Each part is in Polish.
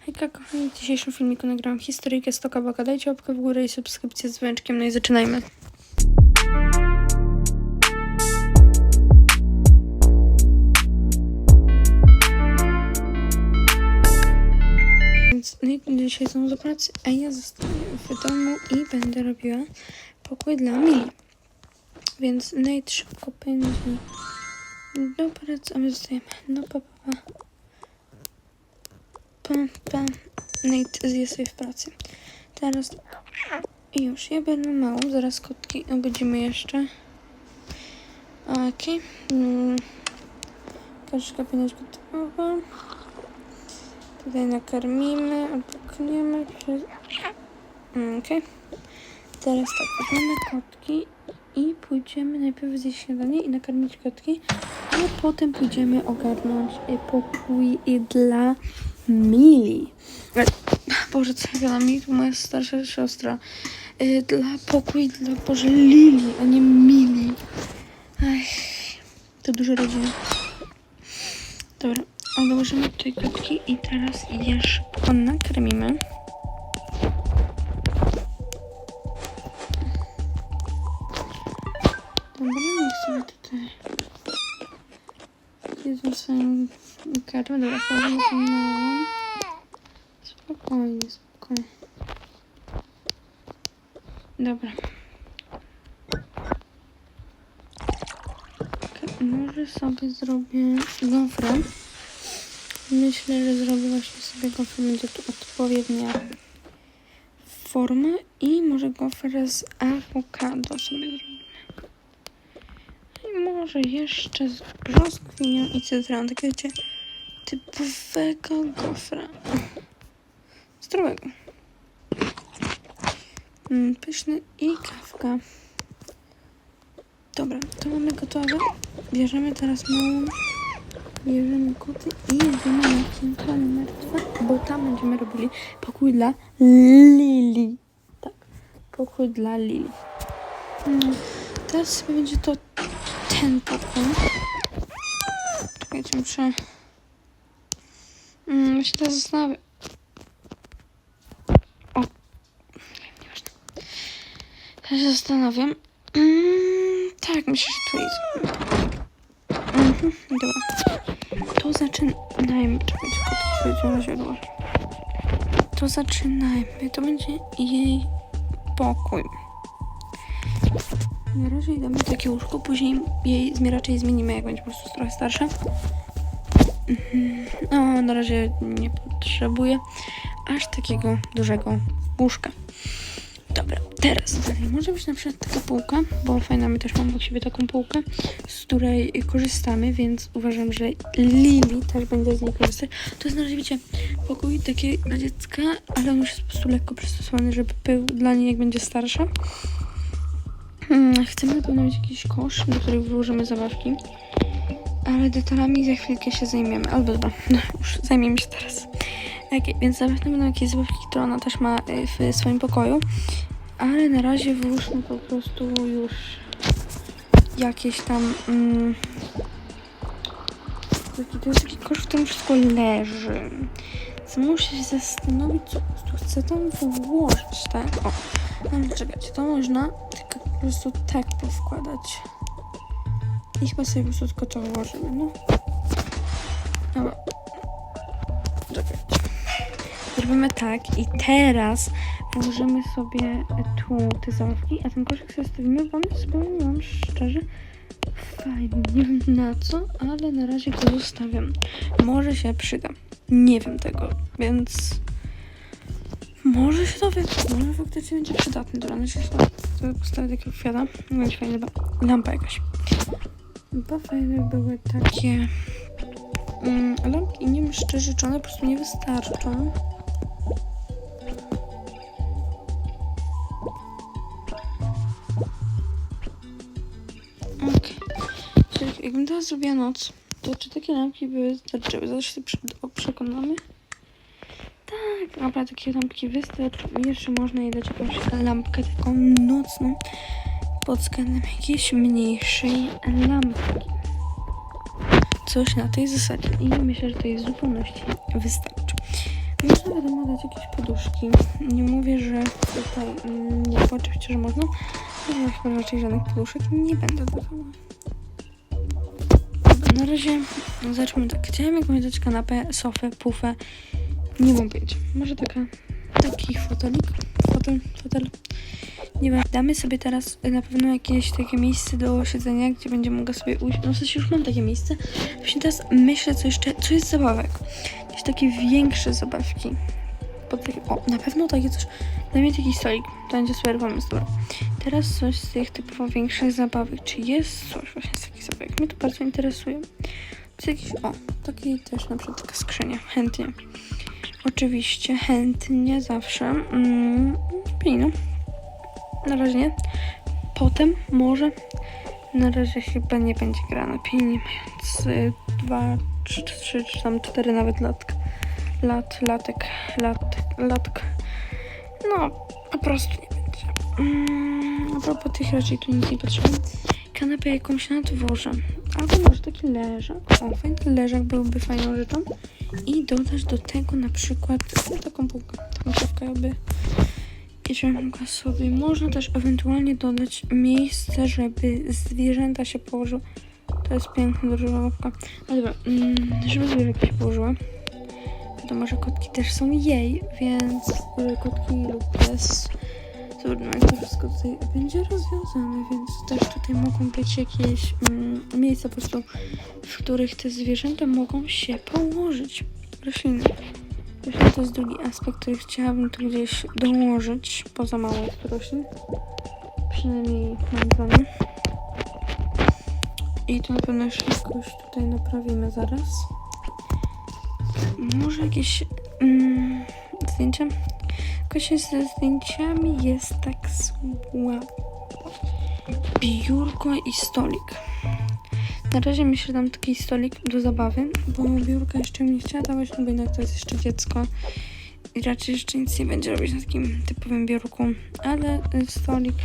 Hejka kochani, w dzisiejszym filmiku nagrałam historyjkę Stoka Boka. Dajcie łapkę w górę i subskrypcję z dzwoneczkiem, no i zaczynajmy. Więc no dzisiaj są do pracy, a ja zostanę w domu i będę robiła pokój dla Mili. Więc Nate szybko pędzi do pracy, a my zostajemy. No pa, pa, pa. Pam. Nate jest sobie w pracy. Teraz już, ja będę małą, zaraz kotki obudzimy jeszcze. Okej. Mm. Kaczka być gotowa. Tutaj nakarmimy, odpukniemy. Przez... Mm, Okej. Teraz tak, weźmiemy kotki i pójdziemy najpierw zjeść śniadanie i nakarmić kotki, a potem pójdziemy ogarnąć y, pokój y, dla Mili. E, Boże, co ja? Mili to moja starsza siostra. Y, Dla pokój dla, Boże, Lili, a nie Mili. Ech, to dużo rodziny. Dobra, odłożymy tutaj kotki i teraz je szybko nakarmimy. Swoją karmę. Dobra, położymy tą małą. Spokojnie, spokojnie. Dobra. Może sobie zrobię gofrę. Myślę, że zrobię właśnie sobie gofrę. Będzie tu odpowiednia forma i może gofrę z awokado sobie zrobię. Może jeszcze z brzoskwinią i cytryną. Tak wiecie, typowego gofra. Zdrowego. Mm, pyszny i kawka. Dobra, to mamy gotowe. Bierzemy teraz małą, bierzemy koty i jedziemy na centralne martwe, bo tam będziemy robili pokój dla Lili. Tak, pokój dla Lili. Mm, teraz będzie to ten pokój. Czekajcie, muszę... Mm, się teraz zastanawiam. O. Nieważne. Ja się zastanawiam. Mm, tak, myślę, że tu jest. Mhm, dobra. To zaczynajmy. Czekajcie, kotki sobie na odłożę. To zaczynajmy. To będzie jej pokój. Na razie damy takie łóżko, później jej raczej zmienimy, jak będzie po prostu trochę starsza. No, na razie nie potrzebuję aż takiego dużego łóżka. Dobra, teraz. Może być na przykład taka półka, bo fajna, my też mamy u siebie taką półkę, z której korzystamy, więc uważam, że Lili też będzie z niej korzystać. To jest na razie, wiecie, pokój taki dla dziecka, ale on już jest po prostu lekko przystosowany, żeby był dla niej, jak będzie starsza. Hmm, Chcemy mieć jakiś kosz, do którego włożymy zabawki. Ale detalami za chwilkę się zajmiemy. Albo dobra, no już zajmiemy się teraz. Okay, więc na pewno będą jakieś zabawki, które ona też ma y, w swoim pokoju. Ale na razie włóżmy po prostu już jakieś tam... Mm, taki, to jest taki kosz, w którym wszystko leży. Więc muszę się zastanowić, co po prostu chcę tam włożyć, tak? O, ale czekajcie, to można tylko po prostu tak powkładać. I chyba sobie po prostu tylko to włożymy, no. Dobra. Czekajcie. Zrobimy tak i teraz włożymy sobie tu te zabawki, a ten koszyk sobie stawimy, bo on jest, powiem szczerze, fajny. Nie wiem na co, ale na razie go zostawiam. Może się przyda. Nie wiem tego, więc może się dowie, może faktycznie będzie przydatny do rana. Się to postawię takiego kwiata. Będzie fajna lampa jakaś. Bo fajne były takie mm, lampki. Nie wiem szczerze, czy one po prostu nie wystarczą. Okej. Czyli jakbym teraz zrobiła noc, to czy takie lampki by wystarczyły? Zaraz się przekonamy. Naprawdę takie lampki wystarczą. Jeszcze można jej dać jakąś lampkę taką nocną pod względem jakiejś mniejszej lampki. Coś na tej zasadzie. I myślę, że to jest w zupełności wystarczy. Można wiadomo dać jakieś poduszki. Nie mówię, że tutaj nie, oczywiście, że można. Ale chyba raczej żadnych poduszek nie będę. Dobra, na razie zacznijmy tak. Chciałem jakąś dać kanapę, sofę, pufę. Nie mam pojęcia. Może taka, taki fotelik, fotel, fotel. Nie wiem. Damy sobie teraz na pewno jakieś takie miejsce do siedzenia, gdzie będzie mogła sobie ujść. No w sensie już mam takie miejsce. Właśnie teraz myślę, co jeszcze, co jest zabawek. Jakieś takie większe zabawki. O, na pewno takie coś. Daj mi taki stolik. To będzie super pomysł, dobra. Teraz coś z tych typowo większych zabawek. Czy jest coś właśnie z takich zabawek? Mnie to bardzo interesuje. Czy jakiś, o, taki też na przykład taka skrzynia. Chętnie. Oczywiście, chętnie zawsze. Mm, piano. Na razie nie. Potem może. Na razie chyba nie będzie grana pienie, mając y, dwa, trzy, trzy, czy tam cztery nawet lat, lat, latek, lat, latk. No, po prostu nie będzie. Mm, a propos tych raczej tu nic nie potrzebuję. Kanapę jakąś na dworze. Albo może taki leżak. O, fajny leżak byłby fajną rzeczą. I dodać do tego na przykład taką półkę, taką szafkę jakby i żebym mogła sobie, można też ewentualnie dodać miejsce, żeby zwierzęta się położyły. To jest piękna, łapka. No dobra, mm, żeby zwierzęta się położyły. Wiadomo, że kotki też są jej, więc y, kotki lub pies. Zobaczmy, jak to wszystko tutaj będzie rozwiązane, więc też tutaj mogą być jakieś mm, miejsca po prostu, w których te zwierzęta mogą się położyć. Rośliny. Właśnie to jest drugi aspekt, który chciałabym tu gdzieś dołożyć, poza małość roślin. Przynajmniej moim zdaniem. I to na pewno jakoś tutaj naprawimy zaraz. Może jakieś mm, zdjęcia? Jakoś ze zdjęciami jest tak słabo. Biurko i stolik. Na razie myślę, że dam taki stolik do zabawy, bo biurka jeszcze bym nie chciała dawać, no bo jednak to jest jeszcze dziecko i raczej jeszcze nic nie będzie robić na takim typowym biurku, ale stolik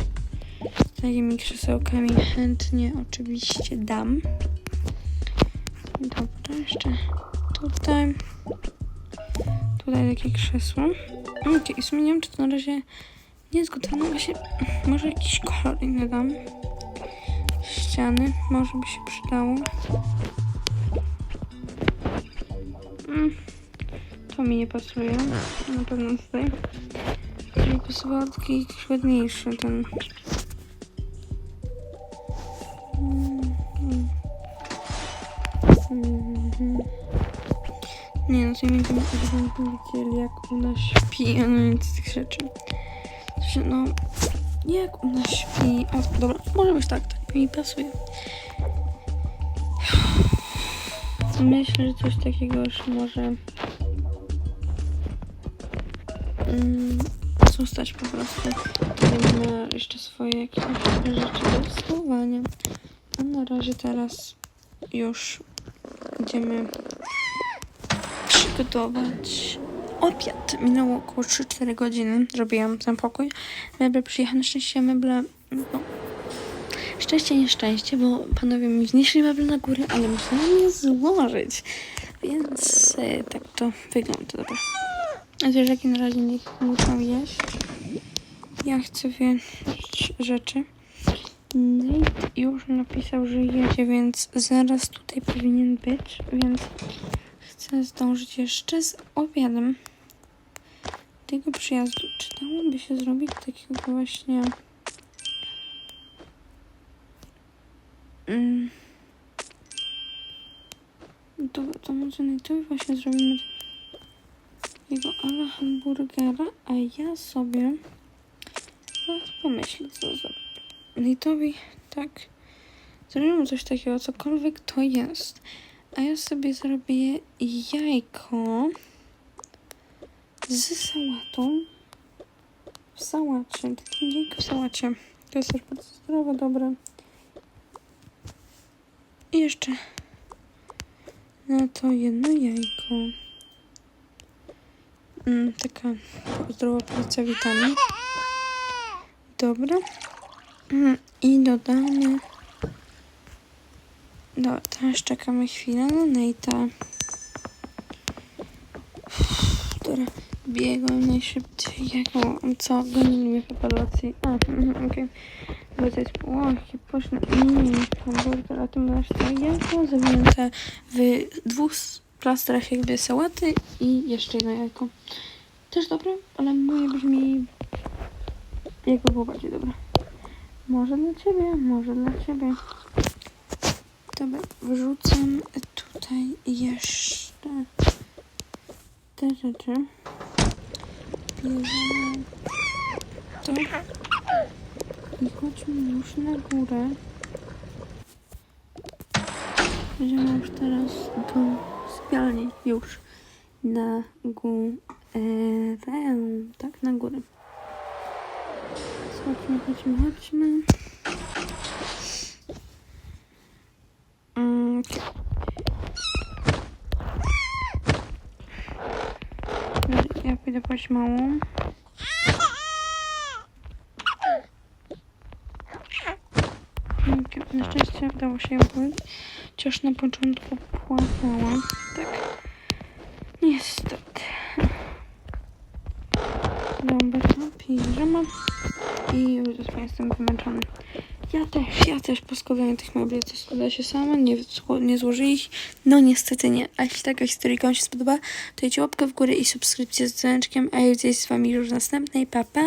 z takimi krzesełkami chętnie oczywiście dam. Dobra, jeszcze tutaj. Tutaj takie krzesło. Sumie nie wiem, czy to na razie nie jest gotowe, właśnie, może jakiś kolor inny dam ściany. Może by się przydało. Mm, to mi nie pasuje. Na pewno tutaj. Mi pasował taki ładniejszy ten. Nie będziemy widzieli jak ona śpi, a no nic z tych rzeczy. No, jak ona śpi. O, dobra, może być tak, tak mi pasuje. Myślę, że coś takiego już może mm, zostać po prostu. Będziemy jeszcze swoje jakieś rzeczy do schowania. A na razie teraz już idziemy przygotować obiad. Minęło około 3-4 godziny. Zrobiłam ten pokój. Meble przyjechały. Na szczęście meble... No, szczęście, nieszczęście, bo panowie mi wnieśli meble na górę, ale musiałam je złożyć. Więc e, tak to wygląda. Dobra. Zwierzaki na razie nie muszą jeść. Ja chcę wiedzieć rzeczy. Nate już napisał, że jedzie, więc zaraz tutaj powinien być, więc chcę zdążyć jeszcze z obiadem tego przyjazdu. Czy dałoby się zrobić takiego właśnie... Mm. Dobra, to może na to właśnie zrobimy takiego ala hamburgera, a ja sobie zaraz pomyślę, co zrobię. Nitowi tak zrobimy coś takiego, cokolwiek to jest. A ja sobie zrobię jajko z sałatą. W sałacie. Takie jajko w sałacie. To jest też bardzo zdrowe, dobre. I jeszcze na to jedno jajko. Mm, taka zdrowa porcja witamin. Dobra. Mm, I dodamy Dobra, teraz czekamy chwilę na Nate'a. To Dobra, biegłem najszybciej. Jako, co? Gonili mnie ewaluacji. A, okej. Bo to jest płochie, poszli mini hamburger, a ty masz to jajko zawinięte w dwóch plastrach jakby sałaty i jeszcze jedno jajko. Też dobre, ale moje brzmi jakby było bardziej dobre. Może dla ciebie, może dla ciebie. Dobra, wrzucam tutaj jeszcze te rzeczy. Bierzemy to i chodźmy już na górę. Będziemy już teraz do sypialni. Już na górę. Tak, na górę. Chodźmy, chodźmy, chodźmy. Mm, okej. Pójdę po małą. Na szczęście udało się ją powiedzieć. Chociaż na początku płakała. Tak. Niestety. Dobra, piżama. I już jestem wymęczony. Ja też, ja też po składaniu tych mebli to składa się sama, nie, nie złoży ich. No niestety nie. A jeśli taka historyjka Wam się spodoba, to dajcie łapkę w górę i subskrypcję z dzwoneczkiem, a ja z Wami już w następnej. Pa, pa!